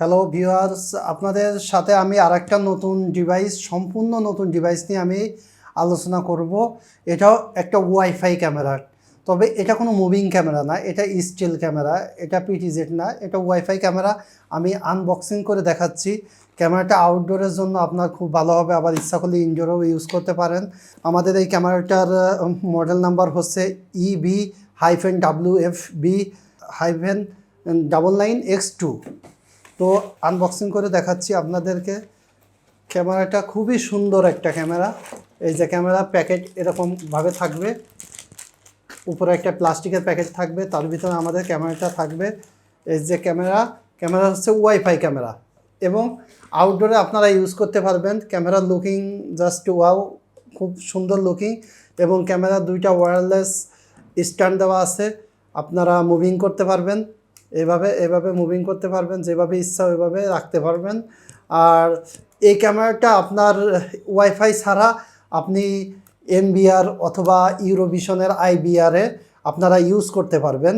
Hello viewers আপনাদের সাথে আমি আরেকটা নতুন ডিভাইস সম্পূর্ণ নতুন ডিভাইস নিয়ে আমি আলোচনা করব। এটাও একটা ওয়াইফাই ক্যামেরা তবে এটা কোনো মুভিং ক্যামেরা না, এটা স্টিল ক্যামেরা এটা পিটিজেড না, এটা ওয়াইফাই ক্যামেরা আমি আনবক্সিং করে দেখাচ্ছি। ক্যামেরাটা আউটডোরের জন্য আপনার খুব ভালো হবে। আবার ইচ্ছা করলে ইনডোরেও ইউজ করতে পারেন। আমাদের এই ক্যামেরাটার মডেল নাম্বার হচ্ছে EB hyphen W F B hyphen double nine X two তো আনবক্সিং করে দেখাচ্ছি আপনাদেরকে। ক্যামেরাটা খুবই সুন্দর একটা ক্যামেরা। এই যে ক্যামেরা প্যাকেট এরকমভাবে থাকবে। উপরে একটা প্লাস্টিকের প্যাকেট থাকবে, তার ভিতরে আমাদের ক্যামেরাটা থাকবে। এই যে ক্যামেরা ক্যামেরা হচ্ছে ওয়াইফাই ক্যামেরা। এবং আউটডোরে আপনারা ইউজ করতে পারবেন। ক্যামেরার লুকিং জাস্ট ওয়াও খুব সুন্দর লুকিং এবং ক্যামেরা দুইটা ওয়্যারলেস স্ট্যান্ড দেওয়া আছে। আপনারা মুভিং করতে পারবেন। এভাবে এভাবে মুভিং করতে পারবেন, যেভাবে ইচ্ছা ওইভাবে রাখতে পারবেন। আর এই ক্যামেরাটা আপনার ওয়াইফাই ছাড়া আপনি এমবিআর অথবা ইউরোভিশনের আইবিআরে আপনারা ইউজ করতে পারবেন।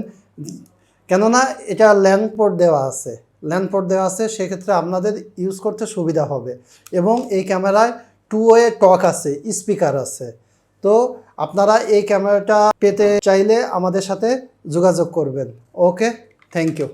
কেননা এটা ল্যান্ড পোর্ট দেওয়া আছে। ল্যান্ড পোর্ট দেওয়া আছে, সেক্ষেত্রে আপনাদের ইউজ করতে সুবিধা হবে। এবং এই ক্যামেরায় টু ওয়ে টক আছে স্পিকার আছে। তো আপনারা এই ক্যামেরাটা পেতে চাইলে আমাদের সাথে যোগাযোগ করবেন। ওকে ಥ್ಯಾಂಕ್ ಯು